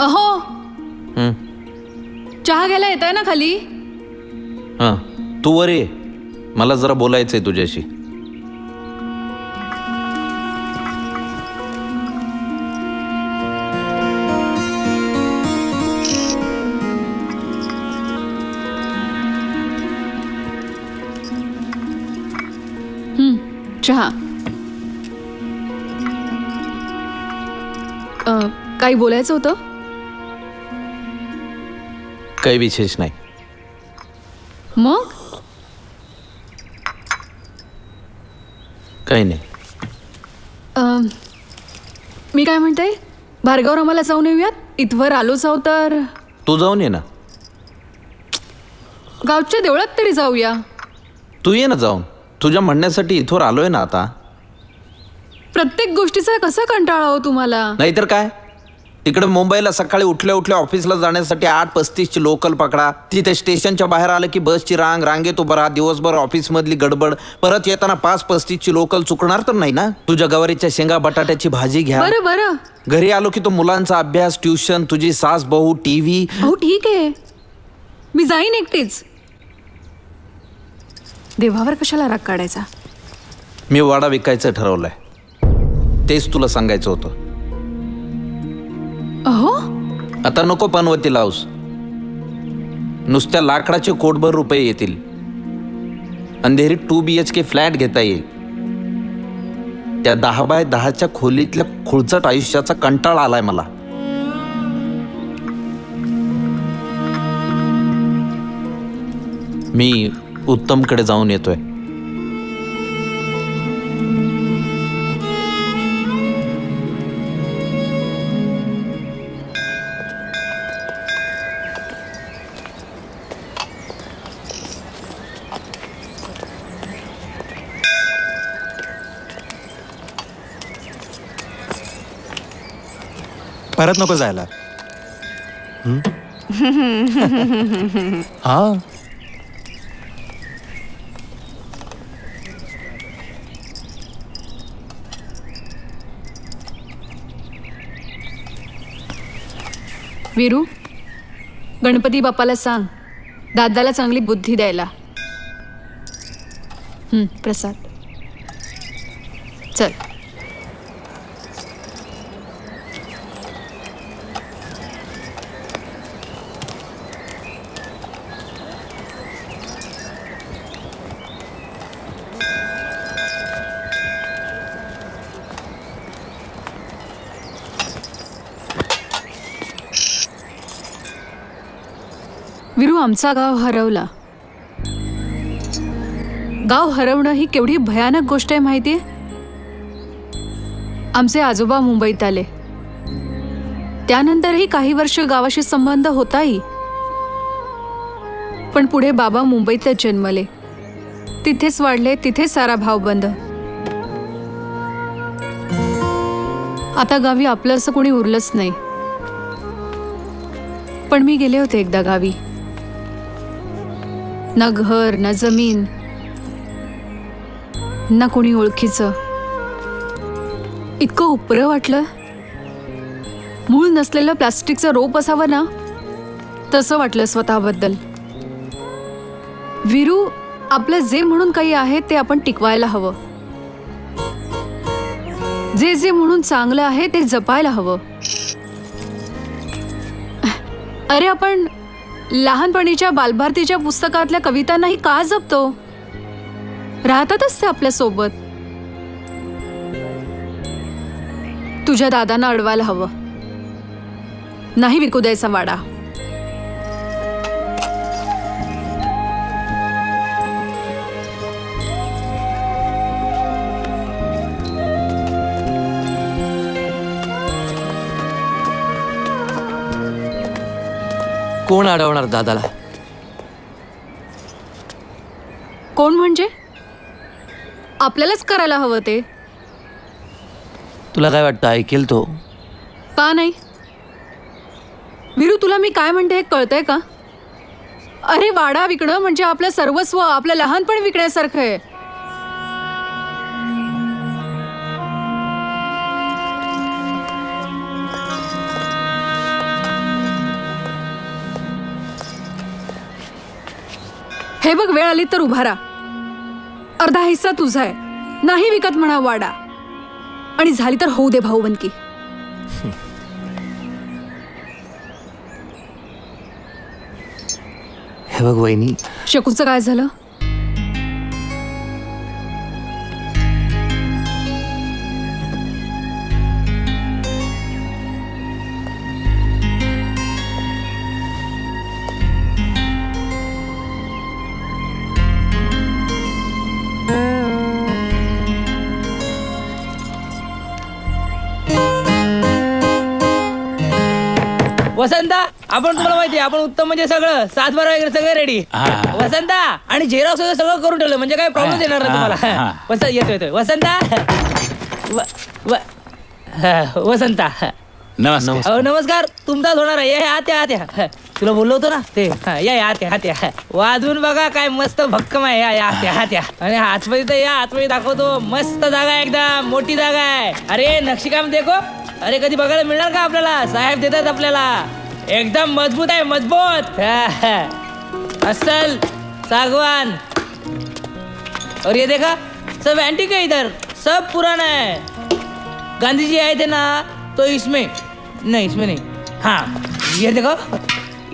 अहो. हं, चहा घ्यायला येत आहे ना खाली? हां. तू वर ये. मला जरा बोलायचंय तुझ्याशी. चहा. अ, काही बोलायचं होतं? काही विशेष नाही. मग? काही नाही. मी काय म्हणते? भार्गव आम्हाला जाऊन येऊयात. इथवर आलोच आहो तर. तू जाऊन ये ना. गावच्या देवळात तरी जाऊया. तू ये ना जाऊन. तुझ्या म्हणण्यासाठी इथवर आलोय ना आता. प्रत्येक गोष्टीचा कसा कंटाळा हो तुम्हाला? नाहीतर काय? तिकडे मुंबईला सकाळी उठल्या उठल्या ऑफिसला जाण्यासाठी आठ पस्तीसची लोकल पकडा. तिथे स्टेशनच्या बाहेर आलं की बसची रांग रांगेत उभं राहा. दिवसभर ऑफिसमधली गडबड. परत येताना पाच पस्तीसची लोकल चुकणार तर नाही ना? तुझ्या गवारीच्या शेंगा बटाट्याची भाजी घ्या. बरं बरं. घरी आलो की तो मुलांचा अभ्यास ट्युशन तुझी सास बहू टीव्ही हो ठीक आहे. मी जाईन एकटीच. देवावर कशाला राग काढायचा? मी वाडा विकायचं ठरवलंय. तेच तुला सांगायचं होतं. आता नको पनवती लावस. नुसत्या लाकडाचे कोटभर रुपये येतील. Andheri two B H K flat घेता येईल. त्या दहा बाय दहाच्या खोलीतल्या खुळचट आयुष्याचा कंटाळा आलाय मला. मी उत्तमकडे जाऊन येतोय. परत नको जायला. हं? हा? वीरू गणपती बाप्पाला सांग. दादाला चांगली बुद्धी द्यायला. हं, प्रसाद. चल. विरू आमचा गाव हरवला. गाव हरवणं ही केवढी भयानक गोष्ट आहे माहिती आहे? आमचे आजोबा मुंबईत आले. त्यानंतरही काही वर्ष गावाशी संबंध होताही. पण पुढे बाबा मुंबईतच जन्मले. तिथेच वाढले तिथेच सारा भाव बंद. आता गावी आपलं असं कोणी उरलंच नाही. पण मी गेले होते एकदा गावी. ना घर ना जमीन ना कोणी ओळखीचं. इतकं उपरं वाटलं? मूळ नसलेलं प्लास्टिकचं रोप असावं ना? तसं वाटलं स्वतःबद्दल. विरू आपलं जे म्हणून काही आहे ते आपण टिकवायला हवं. जे जे म्हणून चांगलं आहे ते जपायला हवं. अरे आपण लहानपणीच्या बालभारतीच्या पुस्तकातल्या कवितांनाही का जपतो? राहतातच ते आपल्यासोबत. तुझ्या दादांना अडवायला हवं. नाही विकू द्यायचा वाडा. कोण अडवणार दादाला? कोण म्हणजे? आपल्यालाच करायला हवं ते. तुला काय वाटतं ऐकेल तो? का नाही? विरू तुला मी काय म्हणते हे कळतंय का? अरे वाडा विकणं म्हणजे आपलं सर्वस्व आपलं लहानपण विकण्यासारखं आहे. हे बघ वेळ आली तर उभारा. अर्धा हिस्सा तुझा आहे. नाही विकत म्हणा वाडा. आणि झाली तर होऊ दे भाऊबंदकी. हे बघ वहिनी. शकूचं काय झालं? वसंता आपण तुम्हाला माहिती आपण उत्तम म्हणजे सगळं सात बारा वगैरे सगळं रेडी वसंता आणि झेरॉक्स वगैरे सगळं करून ठेवलं म्हणजे काय प्रॉब्लेम येणार नाही तुम्हाला. वसंत येतो येतोय. वसंता व- व- हा, वसंता. नमस्कार. अहो नमस्कार. तुमचाच होणार आहे. या आत्या आत्या तुला बोललो होतो ना? ते हा, या या त्या आत्या वाजून बघा काय मस्त भक्कम आहे. या या त्या आत्या आणि आतमध्ये तर या आतमध्ये दाखवतो. मस्त जागा आहे एकदम. मोठी जागा आहे. अरे नक्षीकाम देखो अरे कधी बघायला मिळणार का आपल्याला? साहेब देतात आपल्याला. एकदम मजबूत आहे मजबूत. हा, हा. असल सागवान. और ये देखा सब एंटीक है इधर. सब पुराना है. गांधी जी आए थे ना तो इसमें नहीं इसमें नहीं. हाँ ये देखो.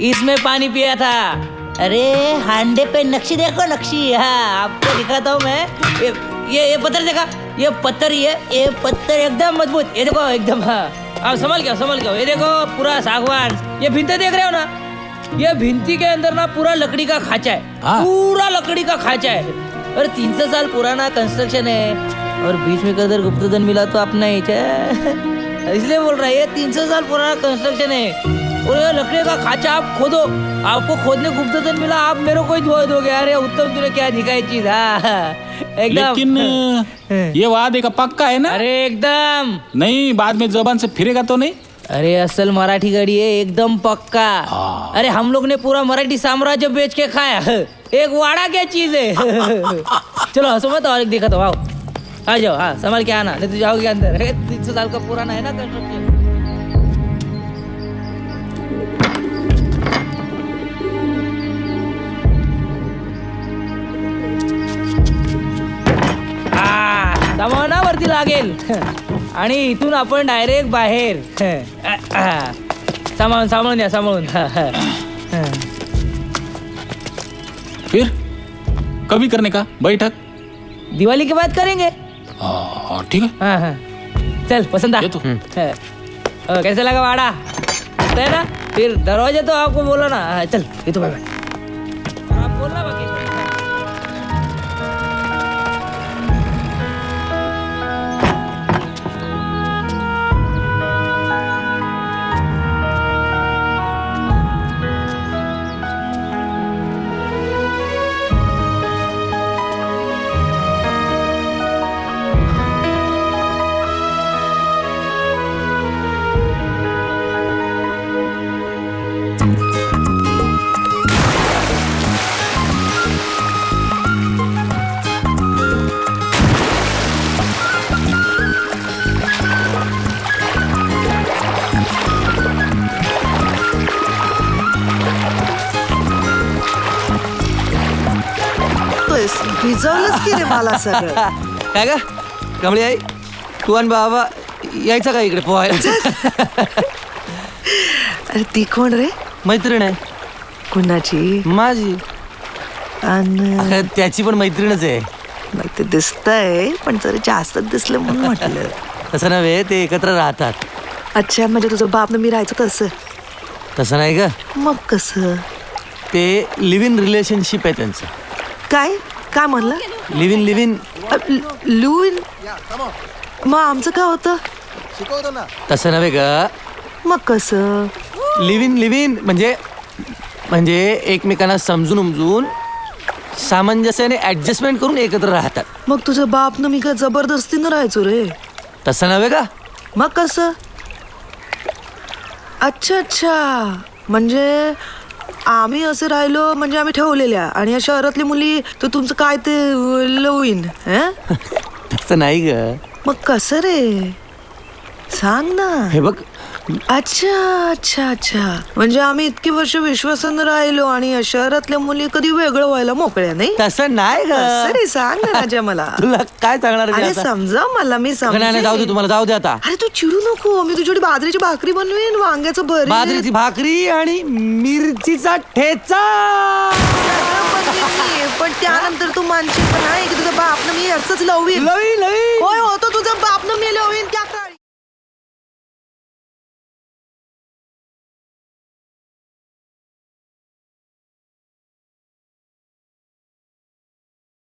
इसमें पानी पिया था। अरे हांडे पे नक्शी देखो नक्शी। हाँ आपको दिखाता हूँ मैं। ये ये ये पत्थर देखा। ये पत्थर ये ये पत्थर एकदम मजबूत। ये देखो एकदम हाँ। आप संभल आओ, संभल आओ। ये देखो पूरा सागवान। ये भिंते देख रहे हो ना? ये भिंती के अंदर ना पूरा लकड़ी का खाचा है। हाँ। पूरा लकड़ी का खाचा है। और तीन सौ साल पुराना कंस्ट्रक्शन है। और बीच में कदर गुप्तधन मिला तो अपना ही है इसलिए बोल रहा है ये तीन सौ साल पुराना कंस्ट्रक्शन है। और ये लकड़ी का खाचा आप खोदो। आपको खोदने गुप्तधन मिला आप मेरे को ही धो दोगे। अरे उत्तम तूने क्या दिखाई चीज़? हाँ एकदम। लेकिन ये वादे का पक्का है ना? अरे एकदम। नहीं बाद में जबान से फिरेगा तो नहीं? अरे असल मराठी गाड़ी है एकदम पक्का। अरे हम लोग ने पूरा मराठी साम्राज्य बेच के खाया। एक वाड़ा क्या चीज़ है? चलो हंसो मत और एक देखा तो आओ। आ जाओ हाँ संभाल के आना नहीं तो जाओगे अंदर। तीन सौ साल का पुराना है ना कंस्ट्रक्शन। वरती लागेल. आणि इथून आपण डायरेक्ट बाहेर. सांभाळून सांभाळून या सांभाळून. फिर? कभी करने का? बैठक? दिवाली के बाद करेंगे. हाँ, ठीक है। हाँ हाँ. चल पसंद आ. ये तो। अ, कैसे लगा वाड़ा? है ना? फिर दरवाजे तो आपको बोला ना. हाँ, चल ये तो भाई आप की रे मला सगळं. काय का कमळी आई तू आणि बाबा यायचा का इकडे पोहायला? अरे ती कोण रे? मैत्रीण आहे. कुणाची? माझी. अगं, त्याची पण मैत्रीणच आहे. नाही ते दिसतंय पण जरा जास्त दिसलं म्हणून म्हटलं. तसं नव्हे ते एकत्र राहतात. अच्छा म्हणजे तुझं बाप मी राहायचं तसं तसं नाही ग. मग कसं? ते लिव्ह इन रिलेशनशिप आहे त्यांचं. काय? काय म्हणलं? लिव्ह इन लिव्ह इन लुईन? मग आमचं काय होतं? तसं नव्हे ग. मग कसं? लिव्ह इन लिव्ह इन म्हणजे म्हणजे एकमेकांना समजून उमजून सामंजस्याने ऍडजस्टमेंट करून एकत्र राहतात. मग तुझं बाप मी काय जबरदस्तीनं राहायचो रे? तसं नव्हे का मग कसं? अच्छा अच्छा. म्हणजे आम्ही असं राहिलो म्हणजे आम्ही ठेवलेल्या. आणि या शहरातली मुली तर तुमचं काय ते लवीन हं? तसं नाही ग. मग कसं रे? सांग ना. हे बघ. अच्छा अच्छा अच्छा. म्हणजे आम्ही इतकी वर्ष विश्वासानं राहिलो आणि या शहरातल्या मुली कधी वेगळं व्हायला मोकळ्या नाही? तसं नाही ग. सरी सांग ना राजा मला. तुला काय सांगणार मी अरे आता? समजा मला मी नाही, नाही, जाऊ दे. तुम्हाला जाऊ दे आता. अरे तू चिडू नको. मी तुझ्यासाठी बाजरीची भाकरी बनवेन वांग्याचं भरीत बाजरीची भाकरी आणि मिरचीचा ठेचा. पण त्यानंतर तू मानशील पण नाही की तुझा बाप ना मी असंच लवीन? लई लई होय होतो तुझा बाप ना मी लवीन. त्या